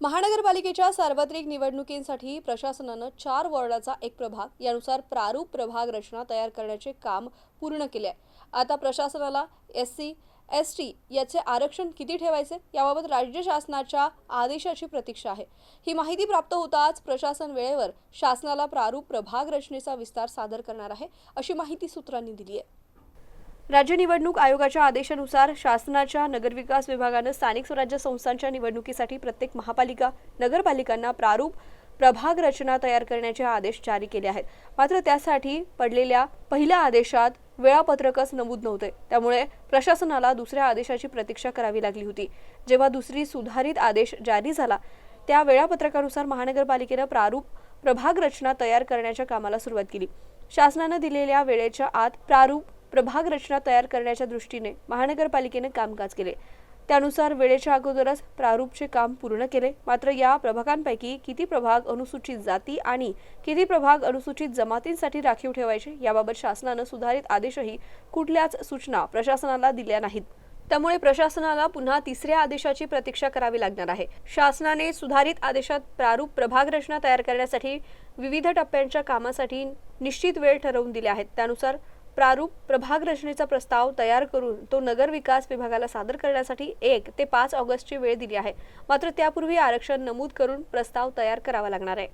महानगरपालिकेच्या सार्वत्रिक निवडणुकींसाठी प्रशासनानं चार वॉर्डाचा एक प्रभाग यानुसार प्रारूप प्रभाग रचना तयार करण्याचे काम पूर्ण केले आहे. आता प्रशासनाला एस सी एस टी याचे आरक्षण किती ठेवायचे याबाबत राज्य शासनाच्या आदेशाची प्रतीक्षा आहे. ही माहिती प्राप्त होताच प्रशासन वेळेवर शासनाला प्रारूप प्रभाग रचनेचा विस्तार सादर करणार आहे अशी माहिती सूत्रांनी दिली आहे. राज्य निवडणूक आयोगाच्या आदेशानुसार शासनाच्या नगरविकास विभागानं स्थानिक स्वराज्य संस्थांच्या निवडणुकीसाठी प्रत्येक महापालिका नगरपालिकांना प्रारूप प्रभाग रचना तयार करण्याचे आदेश जारी केले आहेत. मात्र त्यासाठी पडलेल्या पहिल्या आदेशात वेळापत्रकच नमूद नव्हते. त्यामुळे प्रशासनाला दुसऱ्या आदेशाची प्रतीक्षा करावी लागली होती. जेव्हा दुसरी सुधारित आदेश जारी झाला त्या वेळापत्रकानुसार महानगरपालिकेनं प्रारूप प्रभाग रचना तयार करण्याच्या कामाला सुरुवात केली. शासनानं दिलेल्या वेळेच्या आत प्रारूप प्रभाग रचना तयार करण्याच्या दृष्टीने महानगरपालिकेने कामकाज केले. त्यानुसार वेळेच्या अगोदरच प्रारूपचे काम पूर्ण केले. मात्र या प्रभागांपैकी किती प्रभाग अनुसूचित जाती आणि किती प्रभाग अनुसूचित जमातींसाठी राखीव ठेवायचे याबाबत शासनानं सुधारित आदेशही कुठल्याच सूचना प्रशासनाला दिल्या नाहीत. त्यामुळे प्रशासनाला पुन्हा तिसऱ्या आदेशाची प्रतीक्षा करावी लागणार आहे. शासनाने सुधारित आदेशात प्रारूप प्रभाग रचना तयार करण्यासाठी विविध टप्प्यांच्या कामासाठी निश्चित वेळ ठरवून दिल्या आहेत. त्यानुसार प्रारूप प्रभाग रचनेचा प्रस्ताव तयार करून तो नगर विकास विभागाला सादर करण्यासाठी एक ते पाच ऑगस्टची वेळ दिली आहे. मात्र त्यापूर्वी आरक्षण नमूद करून प्रस्ताव तयार करावा लागणार आहे.